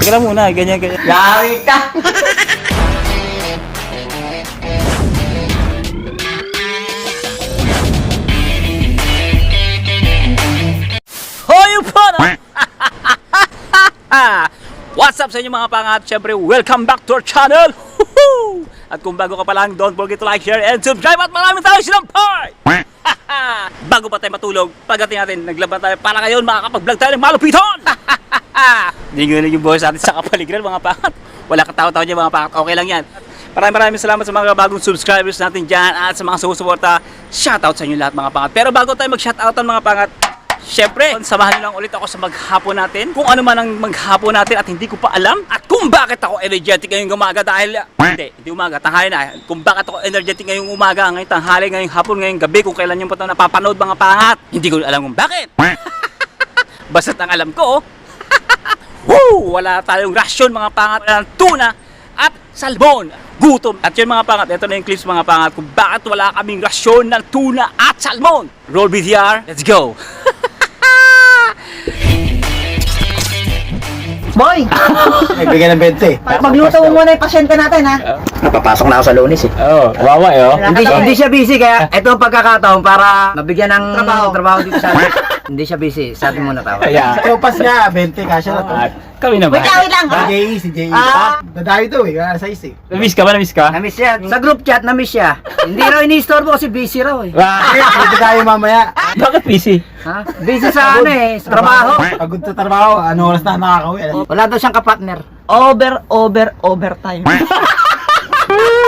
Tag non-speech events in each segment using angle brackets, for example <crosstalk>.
Teka lang muna, ganyan, ganyan. Yari ka! Hoy, po na! <laughs> What's up sa inyo mga pangat? Siyempre, welcome back to our channel! At kung bago ka pa lang, don't forget to like, share, and subscribe at maraming tayo silang part! bago pa tayo matulog, pagdating natin, naglaban tayo para ngayon makakapag-vlog tayo ng malupiton! <laughs> Hindi nyo yung boys natin sa kapaligiran mga pangat. Wala katawa-tawa niya mga pangat, okay lang yan. Maraming maraming salamat sa mga bagong subscribers natin dyan at sa mga sumusuporta. Shoutout sa inyo lahat mga pangat. Pero bago tayo mag-shoutoutan mga pangat, Siyempre, samahan niyo lang ulit ako sa maghapon natin. Kung ano man ang maghapon natin at hindi ko pa alam. At kung bakit ako energetic ngayong umaga dahil... Hindi, hindi umaga, tanghali na. Kung bakit ako energetic ngayong umaga, ngayong tanghali, ngayong hapon, ngayong gabi, kung kailan yung pa napapanood mga pangat. Hindi ko alam kung bakit. <laughs> Basta't ang alam ko, <laughs> Woo! Wala tayong rasyon mga pangat ng tuna at salmon. Gutom. At yun mga pangat, ito na yung clips mga pangat kung bakit wala kaming rasyon ng tuna at salmon. Roll VTR, let's go! <laughs> Boy! <laughs> Nagbigay ng 20. Magluto mo muna yung pasyente natin, ha? Napapasok na ako sa lunes eh. Oo, oh, wawa eh oh. Hindi, hindi siya busy kaya <laughs> ito ang pagkakataon para mabigyan ng Trabaho. dito sa <laughs> Hindi siya busy. Sabi mo na tao. Kaya, Tropas nga, 20, kasya na to. Kami na Wait lang, wait lang, Si ha? JE, si JE. Ah. Dadayo to eh, kaya size eh. Na-miss ka ba? Na-miss ka? Na-miss siya. Sa group chat, na-miss siya. hindi raw ini-istorbo kasi busy raw eh. Wow. Dito tayo mamaya. Bakit busy? Ha? Busy sa ano eh, sa trabaho. Pagod sa trabaho, ano oras na nakakauwi. Wala daw siyang kapartner. Over, over, overtime. <laughs>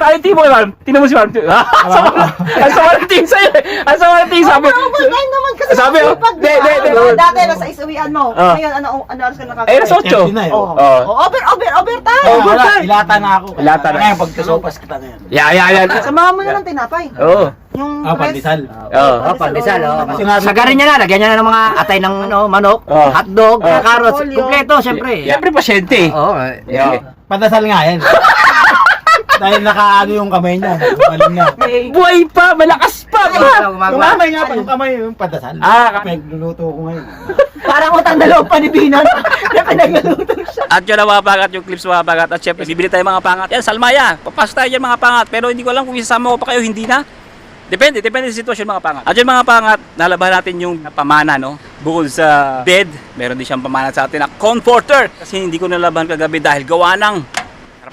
Tayo team mo, ma'am. Tingnan mo si ma'am. Ang sama- ang sama ng tingin sa'yo eh. Ang sama ng tingin sabi. Overtime naman kasi Sabi, oh, pag de, de, de. Dati, nasa isuwian mo. Ah. Ngayon, ano, ano oras ka nakakauwi? Eh, nasa 8. Empty na. Oh. Oh. Oh, over, over, overtime. Kaya wala, overtime. ilata na ako. Ilata na. Ngayon, pagkasopas kita na yan. Yeah, yeah, yeah. Samahan mo na ng tinapay. Oo. Yung Ah, pandesal. Oo. Oh, pandesal, oh. Sagarin niya na, lagyan niya na ng mga atay ng ano, manok, Oh. hotdog, Oh. carrots, kumpleto, syempre. Siyempre, pasyente. Oo, Yeah. eh. Pandesal nga yan. <laughs> Dahil nakaano yung kamay niya. Nakapaling nga. Buhay pa, malakas pa. Ay, ba? gumagawa. Yung kamay nga, yung kamay yung pandesal. Ah, Pinagluluto ko ngayon. Parang utang dalawang panibinan na pinagluto siya. At yun ang mga pangat, yung clips mga pangat. At syempre, bibili tayo mga pangat. Yan, Salmaya. Papasok tayo dyan mga pangat. Pero hindi ko alam kung isasama ko pa kayo, hindi na. Depende, depende sa sitwasyon mga pangat. At yun mga pangat, nalabahan natin yung pamana, no? Bukod sa bed, meron din siyang pamana sa atin na comforter. Kasi hindi ko nalabahan kagabi dahil gawa ng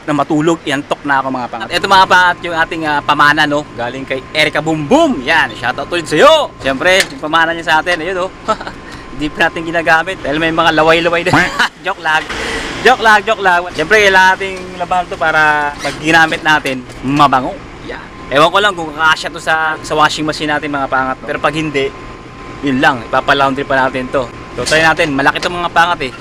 na matulog, iantok na ako mga pangat. Ito mga pangat, yung ating ah, pamana, no? Galing kay Erika Boom. Yan, shoutout ulit sa'yo. Siyempre, yung pamana niya sa atin, ayun, oh. <laughs> Hindi pa natin ginagamit dahil may mga laway-laway na. <laughs> joke lang. Joke lang, joke lang. Siyempre, kailangan nating labahan to para pag ginamit natin, mabango. Yan. Ewan ko lang kung kakasya to sa, sa washing machine natin mga pangat. Pero pag hindi, yun lang, ipapalaundry pa natin to. So, try natin. Malaki to mga pangat eh.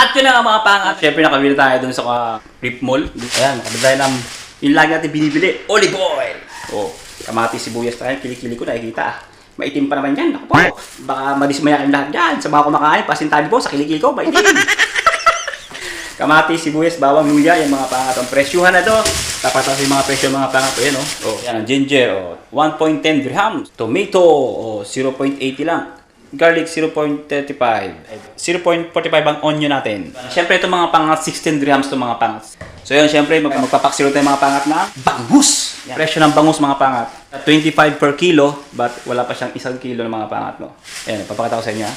At yun na nga mga pangat. Siyempre nakabili tayo dun sa uh, Rip Mall. Ayan, nakabili tayo ng yung lagi natin binibili, olive oil. Oh, kamatis, sibuyas tayo, kilikili ko nakikita ah. Maitim pa naman yan. Ako po. Baka madismaya kayong lahat dyan. Sa mga kumakain, pasintabi po sa kilikili ko, maitim. <laughs> kamatis, sibuyas, bawang, luya, yung mga pangat. Ang presyuhan na to. Tapat sa mga presyo mga pangat. Ayan oh. Oh, yan ang ginger. Oh, 1.10 dirhams. Tomato, oh, 0.80 lang garlic 0.35 0.45 ang onion natin. Syempre ito mga pangat 16 grams to mga pangat. So yun syempre mag magpapaksilo tayo mga pangat na bangus. Yan. presyo ng bangus mga pangat. 25 per kilo but wala pa siyang isang kilo ng mga pangat no? Ayan papakita ko sa inyo ha.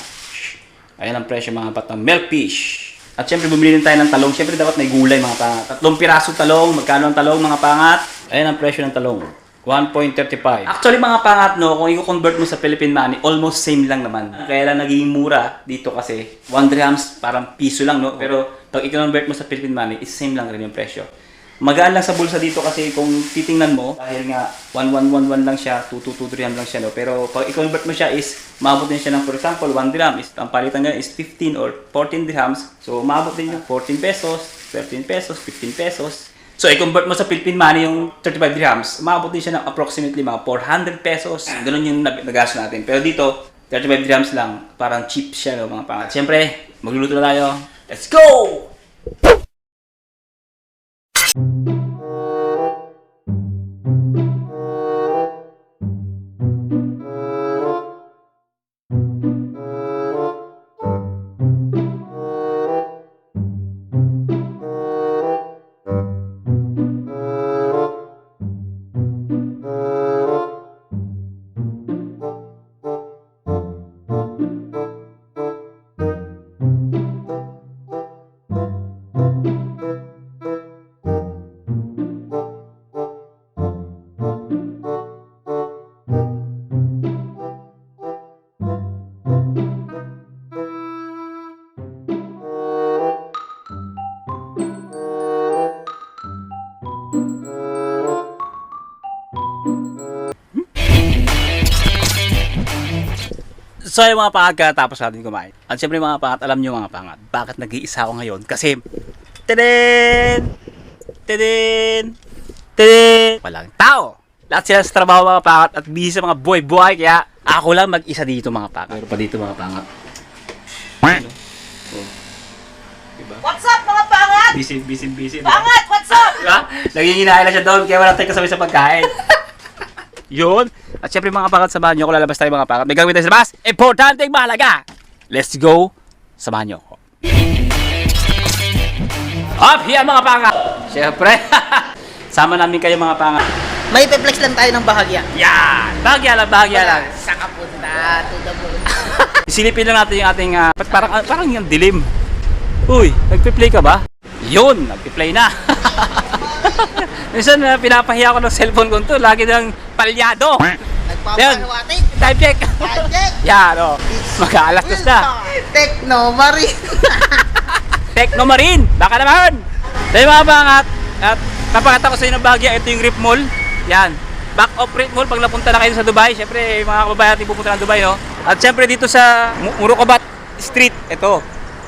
ayan ang presyo mga pat ng milk fish. At syempre bumili din tayo ng talong. Syempre dapat may gulay mga pangat. Tatlong piraso talong magkano ang talong mga pangat? Ayan ang presyo ng talong. 1.35. Actually mga pangat no, kung i-convert mo sa Philippine money, almost same lang naman. Kaya lang naging mura dito kasi 1 dirhams parang piso lang no. Pero pag i-convert mo sa Philippine money, is same lang rin yung presyo. Magaan lang sa bulsa dito kasi kung titingnan mo, dahil nga 1111 lang siya, 2223 lang siya no. Pero pag i-convert mo siya is maabot din siya ng for example 1 dirham is ang palitan niya is 15 or 14 dirhams. So maabot din yung 14 pesos, 13 pesos, 15 pesos. So, i-convert mo sa Philippine money yung 35 dirhams, umabot siya ng approximately mga 400 pesos. Ganun yung nag- nagastos natin. Pero dito, 35 dirhams lang, parang cheap siya, no, mga pangat. Siyempre, magluluto na tayo. Let's go! So yung mga pangat katapos natin kumain. At syempre mga pangat, alam nyo mga pangat, bakit nag-iisa ako ngayon? Kasi, tadin! Tadin! Tadin! Walang tao! Lahat sila sa trabaho mga pangat at busy sa mga boy-boy, kaya ako lang mag-isa dito mga pangat. Pero pa dito mga pangat. Ano? Oh. Diba? What's up mga pangat? Busy, busy, busy. Pangat, what's up? Diba? Naginginahin na siya doon, kaya wala tayong kasabay sa pagkain. Yun. At syempre mga pangat, samahan nyo ako. Lalabas tayo mga pangat. May gagawin tayo sa labas. Importante mahalaga. Let's go. Samahan nyo ako. Up here mga pangat. Syempre. <laughs> Sama namin kayo mga pangat. May flex lang tayo ng bahagya. Yan. Bahagya lang, bahagya lang. Sa kapunta, to the moon. <laughs> Isilipin lang natin yung ating, ah, ba't parang, parang yung dilim. Uy, nagpi-play ka ba? Yun, nagpi-play na. <laughs> Minsan, uh, pinapahiya ko ng cellphone ko to. Lagi nang palyado. Nagpapahiwatig. Time check. Project. <laughs> Yan, o. Mag-aalas dos na. Techno Marine. <laughs> Techno Marine, baka naman. Tayo mga pangat. At papakita ko sa inyo ng bagya. Ito yung Rip Mall. Yan. Back of Rip Mall. Pag napunta na kayo sa Dubai, syempre mga kababayan natin pupunta ng Dubai, no? At syempre dito sa Mu- Murukabat Street, ito.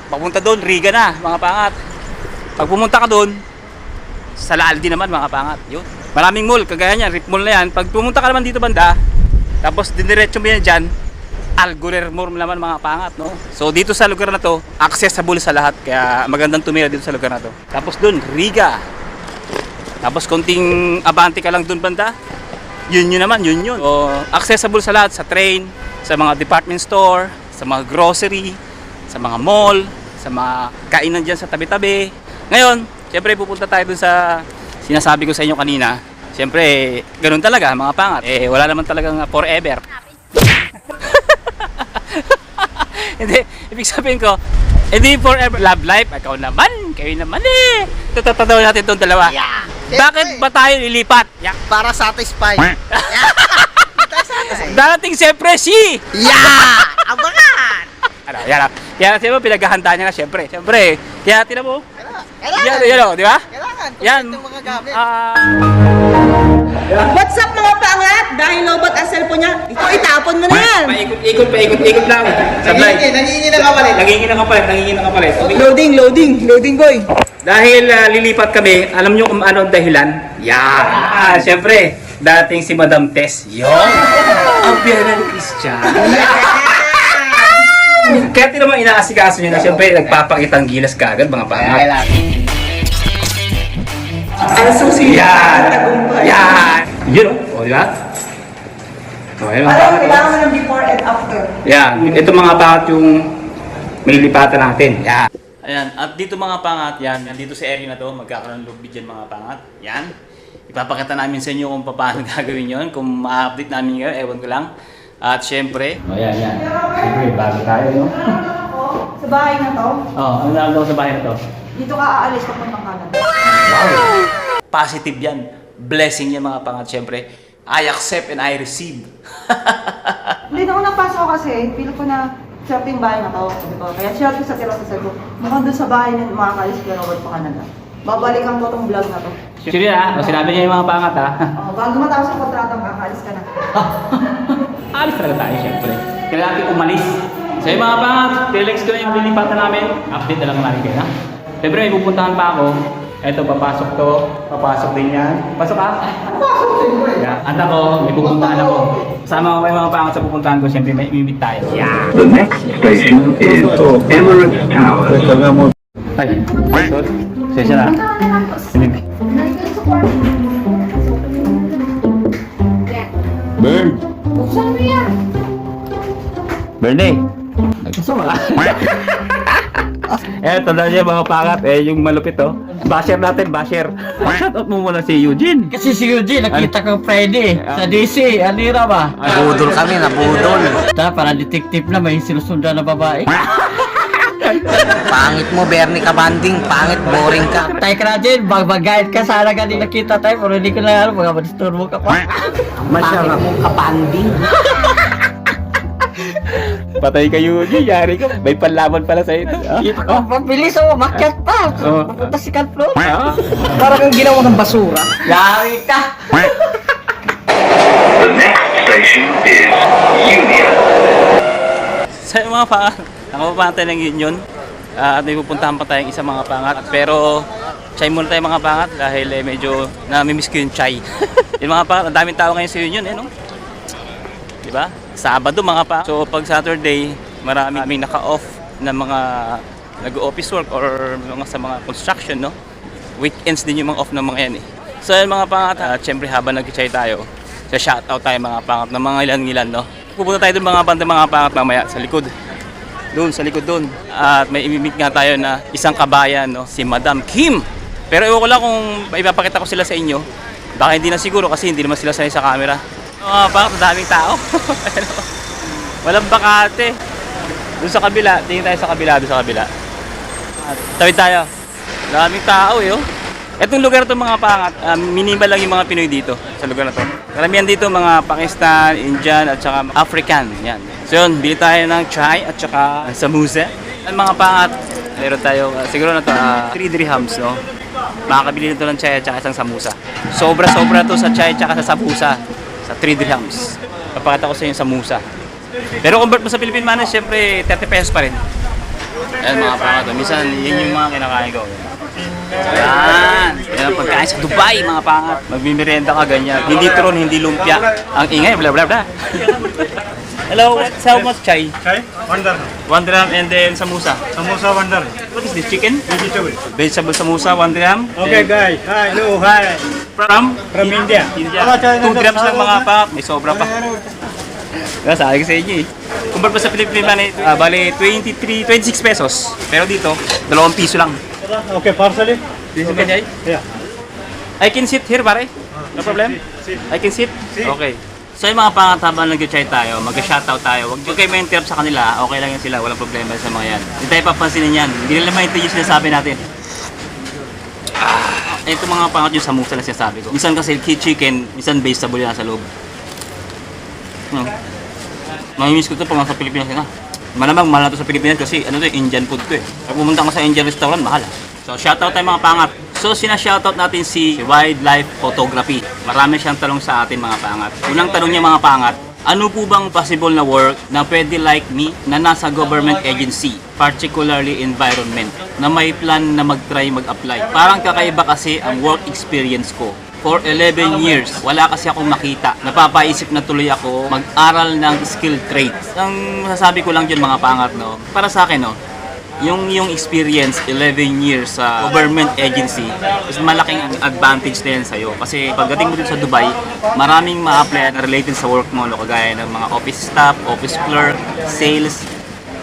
Papunta doon, Riga na, mga pangat. Pag pumunta ka doon, sa Laaldi naman, mga pangat. Yun. Maraming mall, kagaya niyan, Rip Mall na yan. Pag pumunta ka naman dito banda, tapos diniretso mo yan dyan, Algurer Mall naman mga pangat, no? So dito sa lugar na to, accessible sa lahat. Kaya magandang tumira dito sa lugar na to. Tapos dun, Riga. Tapos konting abante ka lang dun banda. Yun yun naman, yun yun. So, accessible sa lahat, sa train, sa mga department store, sa mga grocery, sa mga mall, sa mga kainan dyan sa tabi-tabi. Ngayon, syempre pupunta tayo dun sa sinasabi ko sa inyo kanina. Syempre, ganun talaga, mga pangat. Eh, wala naman talagang forever. <laughs> hindi, ibig sabihin ko, hindi forever love life. Ikaw naman, kayo naman eh. Tutatatawa natin itong dalawa. Yeah. Bakit ba tayo lilipat? Yak. Para satisfy. yeah. <laughs> <laughs> Darating siyempre si... Yeah! Abangan! Ano, yan. Kaya siyempre pinaghahandaan niya nga siyempre. Siyempre. Kaya tinan mo. Kailangan. Yan, yan, oh, di ba? Kailangan. Yan. Yan. mga gamit. Ah, What's up mga pangat? Dahil lobot ang cellphone niya, ito itapon mo na yan. paikot-ikot, paikot-ikot lang. Sablay. Nangingin na kapalit. Nangingin na kapalit, nangingin na kapalit. Okay. Loading, loading, loading boy. Dahil ah, lilipat kami, alam nyo kung ano ang dahilan? Yan! Ah, siyempre, dating si Madam Tess. Yon! ang biyanan ni Christian. Kaya tinamang inaasikaso niya na siyempre nagpapakitang gilas kagad mga pangat. Ang susi. Yan! Yan! Yun o, di ba? Okay, mga Alam mo, pangat. kailangan mo ng before and after. Yan, ito mga pangat yung nililipatan natin. Yan. Ayan, at dito mga pangat, yan, dito sa area na to, magkakaroon ng lobby dyan mga pangat. Yan. Ipapakita namin sa inyo kung paano <laughs> gagawin yon kung ma-update namin ngayon, ewan ko lang. At syempre, oh, yan, yan. Syempre, bago tayo, no? <laughs> Sa bahay na to, Oh, ano na sa bahay na to? dito ka aalis papuntang kanan. Positive yan. blessing yan mga pangat. Siyempre, I accept and I receive. <laughs> Hindi na napasok ako kasi, feel ko na swerte yung bahay na to. Ko, kaya swerte sa tira sa ko, mukhang doon sa bahay na makakalis ka Robert pa Canada. Babalikan ko tong vlog na to. Sure ha? Sinabi niya yung mga pangat ha? Oh, bago matapos ang kontrata, makakalis ka na. <laughs> Alis talaga tayo siyempre. Kailangan natin umalis. So yung mga pangat, telex ko na yung lilipatan namin. Update na lang namin kayo ha? Siyempre may pupuntahan pa ako. Eto, papasok to. Papasok din yan. Pasok ka? Pasok din ko eh. Yeah. At ako, may pupuntahan ako. Kasama ko may mga pangat sa pupuntahan ko. Siyempre may imimit tayo. Yeah. The next station is Emirates Tower. Ay, sorry. Sesya na. Burn! Mo yan. <laughs> Berne! Eto na siya mga pangat. Eh, yung malupit oh. Basher natin, basher. Shoutout mo muna si Eugene. Kasi si Eugene, nakita ko Friday sa DC, anira ba? Budol kami, nabudol. Ta, para detective na may sinusundan na babae. <laughs> Pangit mo, Bernie Kabanding. Pangit, boring ka. Tay ka na dyan, bagbagayad ka sana ka din nakita tayo, pero hindi ko na alam, mga madisturbo ka pa. Masyarap mong kapanding. <laughs> Patay ka Eugene, yari ka. May panlaban pala sa ito. Oh, pabilis oh, makyat pa. Oh. Pupunta si Katlo. Ah. Parang kang ginawa ng basura. Yari ka. The next station is Union. Sa mga pangat, nakapapantay ng Union. Ah, at may pupuntahan pa tayong isang mga pangat. Pero, chai muna tayo mga pangat dahil eh, medyo namimiss ko yung chai. <laughs> yung mga pangat, ang daming tao ngayon sa Union eh, no? Di ba? Sabado mga pa. So pag Saturday, marami kaming naka-off na mga nag-office work or mga sa mga construction, no? Weekends din yung mga off ng mga yan eh. So yung mga pangat, at syempre habang nag-chay tayo, sa shoutout tayo mga pangat ng mga ilan-ilan, no? Pupunta tayo doon mga banda mga pangat mamaya sa likod. Doon, sa likod doon. At may imimit nga tayo na isang kabayan, no? Si Madam Kim. Pero ewan ko lang kung ipapakita ko sila sa inyo. Baka hindi na siguro kasi hindi naman sila sanay sa camera. Pangat, ang daming tao. <laughs> Walang bakate. Doon sa kabila, tingin tayo sa kabila, doon sa kabila. At tawid tayo. Daming tao eh, oh. Etong lugar to mga pangat, um, minimal lang yung mga Pinoy dito sa lugar na to. Karamihan dito mga Pakistan, Indian at saka African. Yan. So yun, bili tayo ng chai at saka samosa. Ang mga pangat, meron tayo, uh, siguro na to, 3 dirhams, no? Makakabili nito ng chai at saka isang samosa. Sobra-sobra to sa chai at saka sa samosa. Sa 3 dirhams. Papakita ko sa inyo samosa. Pero convert mo sa Philippine money, syempre 30 pesos pa rin. Ayan mga pangat, minsan yun yung mga kinakain ko. Yan. Yan ang pagkain sa Dubai, mga pangat. Magmimerienda ka ganyan. Hindi tron, hindi lumpia. Ang ingay, bla bla bla. Hello, what's how much chai? Chai? One dirham. One dirham and then samosa. Samosa one dirham. What is this, chicken? Vegetable. Vegetable samosa, one dirham. Okay guys. Hi. Hello. Hi. From? From India. India. Two dirhams lang mga pangat. May sobra pa. Kaya sabi ko sa inyo eh. Kumpara pa sa Philippine money, ah, bali 23, 26 pesos. Pero dito, dalawang piso lang. Okay. Parsley. This is okay. Yeah. I can sit here, pare. No problem? I can sit? Okay. So yung mga pangat habang nag-chat tayo, mag-shoutout tayo, huwag huwag kayo ma-interrupt sa kanila, okay lang yan sila, walang problema sa mga yan. Hindi tayo papansinin yan, hindi nila maintindihan yung sinasabi natin. Ah, ito mga pangat yung samusa na sinasabi ko. Minsan kasi chicken, minsan vegetable yan sa loob. Hmm. Mamimiss ko ito pag nasa Pilipinas na. Malamang mahal na to sa Pilipinas kasi ano to, Indian food to eh. Pag pumunta ka sa Indian restaurant, mahal ah. So shoutout tayo mga pangat. So sina-shoutout natin si Wildlife Photography. Marami siyang tanong sa atin mga pangat. Unang tanong niya mga pangat, ano po bang possible na work na pwede like me na nasa government agency, particularly environment, na may plan na mag-try mag-apply? Parang kakaiba kasi ang work experience ko for 11 years, wala kasi akong makita. Napapaisip na tuloy ako mag-aral ng skill trades. Ang masasabi ko lang dyan mga pangat, no? Para sa akin, no? Yung yung experience 11 years sa government agency is malaking advantage din sa'yo. Kasi pagdating mo dun sa Dubai, maraming ma-apply na related sa work mo, no? kagaya ng mga office staff, office clerk, sales.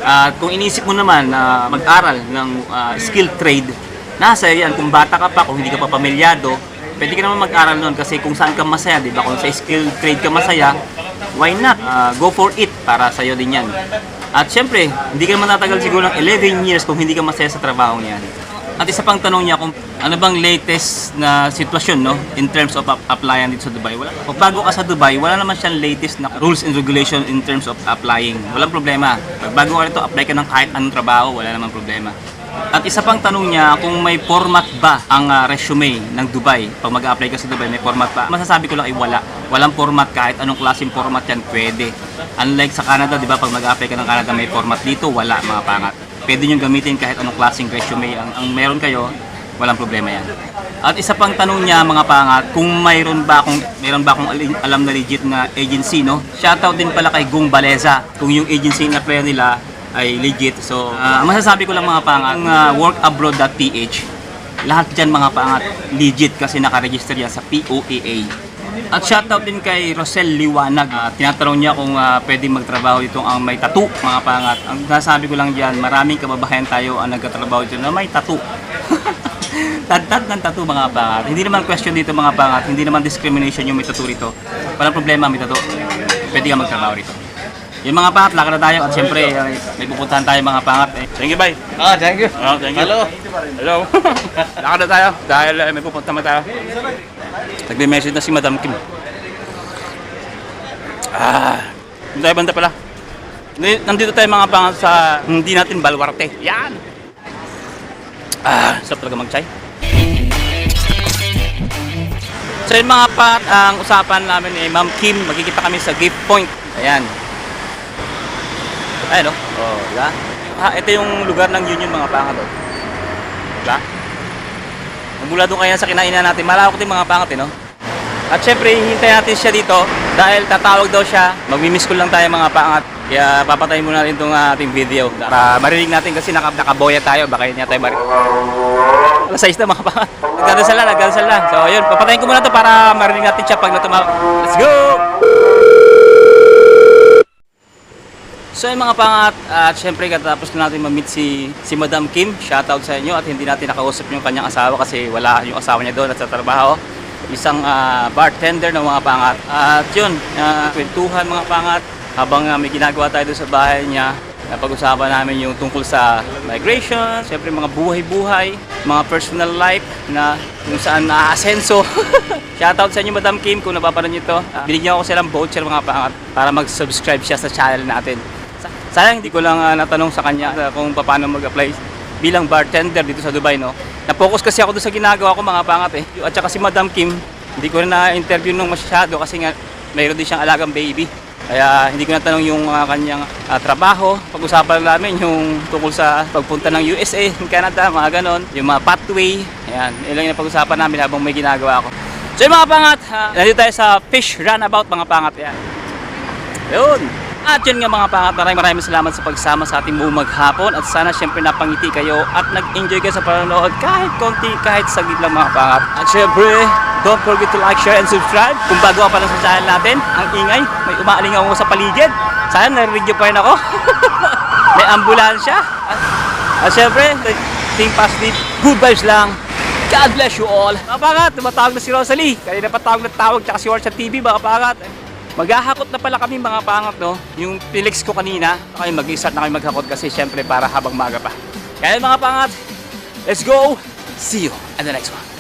At kung inisip mo naman na mag-aral ng ah, skill trade, nasa yan. Kung bata ka pa, kung hindi ka pa pamilyado, pwede ka naman mag-aral nun kasi kung saan ka masaya, di ba? Kung sa skill trade ka masaya, why not? Ah, go for it para sa'yo din yan. At syempre, hindi ka naman siguro ng 11 years kung hindi ka masaya sa trabaho yan. At isa pang tanong niya kung ano bang latest na sitwasyon no in terms of ap- applyan dito sa Dubai. Wala. Pag bago ka sa Dubai, wala naman siyang latest na rules and regulation in terms of applying. Walang problema. Pag bago ka rito, apply ka ng kahit anong trabaho, wala namang problema. At isa pang tanong niya kung may format ba ang ah, resume ng Dubai. Pag mag-apply ka sa Dubai, may format ba? Masasabi ko lang ay wala. Walang format kahit anong klaseng format yan pwede. Unlike sa Canada, di ba, pag mag-apply ka ng Canada, may format dito, wala mga pangat. Pwede nyo gamitin kahit anong klaseng resume. Ang, ang meron kayo, walang problema yan. At isa pang tanong niya mga pangat, kung mayroon ba akong mayroon ba akong alam na legit na agency, no? Shoutout din pala kay Gung Baleza. Kung yung agency na player nila ay legit. So, ah, masasabi ko lang mga pangat, ang ah, workabroad.ph, lahat dyan mga pangat legit kasi nakaregister yan sa POAA. At shoutout din kay Rosel Liwanag. Ah, tinatanong niya kung ah, pwede magtrabaho dito ang may tattoo, mga pangat. Ang nasabi ko lang diyan, maraming kababayan tayo ang nagtatrabaho dito na may tattoo. <laughs> Tad-tad ng tattoo mga pangat. Hindi naman question dito mga pangat, hindi naman discrimination yung may tattoo rito. Walang problema may tattoo. Pwede ka magtrabaho rito. Yung mga pangat, lakad na tayo at syempre ay, may pupuntahan tayo mga pangat. Eh. Thank you, bye. Ah, thank you. Oh, thank you. Hello. Hello. <laughs> lakad na tayo dahil eh, may pupunta naman tayo. Nagme-message na si Madam Kim. Ah, hindi tayo banda pala. Ndi- Nandito tayo mga pangat sa hindi natin balwarte. Yan! Ah, sarap talaga mag-chai. So yun mga pat, ang usapan namin ni Ma'am Kim, magkikita kami sa gift point. Ayan. Ayan o. Oh, diba? Ah, ito yung lugar ng Union mga pangat o. Diba? Magmula doon kaya sa kinainan natin, malawak din mga pangat eh, no? At syempre, hihintay natin siya dito dahil tatawag daw siya. Magmimiss ko lang tayo mga pangat. Kaya papatayin muna natin itong ating video para marinig natin kasi naka, nakaboya tayo. Baka yun niya tayo marinig. Alas 6 na mga pangat. Nagdadasal na, nagdadasal na. So yun, papatayin ko muna to para marinig natin siya pag natumawag. Let's go! So yun mga pangat, at syempre katapos na natin ma-meet si, si Madam Kim, shoutout sa inyo at hindi natin nakausap yung kanyang asawa kasi wala yung asawa niya doon at sa trabaho. Isang ah, bartender ng mga pangat. At yun, uh, kwentuhan mga pangat habang ah, may ginagawa tayo doon sa bahay niya. Napag-usapan namin yung tungkol sa migration, syempre mga buhay-buhay, mga personal life na kung saan naaasenso. <laughs> Shoutout sa inyo Madam Kim kung napapanood niyo to. Ah, binigyan ko silang voucher mga pangat para mag-subscribe siya sa channel natin. Sa- Sayang hindi ko lang ah, natanong sa kanya ah, kung paano mag-apply bilang bartender dito sa Dubai no. Na-focus kasi ako doon sa ginagawa ko mga pangat eh. At saka si Madam Kim, hindi ko na na-interview nung masyado kasi nga mayroon din siyang alagang baby. Kaya hindi ko natanong yung mga kanyang ah, trabaho. Pag-usapan namin yung tungkol sa pagpunta ng USA, Canada, mga ganon. Yung mga pathway. Ayan, ilang yung pag-usapan namin habang may ginagawa ako. So yung mga pangat, ah, nandito tayo sa fish runabout mga pangat. Yan. Yun. At yun nga mga pangat, maraming maraming salamat sa pagsama sa ating buong maghapon at sana syempre napangiti kayo at nag-enjoy kayo sa panonood kahit konti, kahit saglit lang mga pangat. At syempre, don't forget to like, share, and subscribe. Kung bago pa lang sa channel natin, ang ingay, may umaaling ako sa paligid. Sana narinig niyo pa rin ako. <laughs> may ambulansya. At, at syempre, think positive, good vibes lang. God bless you all. Mga pangat, tumatawag na si Rosalie. Kanina pa tawag na tawag, tsaka si Orcha TV, mga pangat. Maghahakot na pala kami mga pangat, no? Yung Felix ko kanina, ay mag-start na kami maghakot kasi syempre para habang maga pa. Kaya mga pangat, let's go! See you in the next one.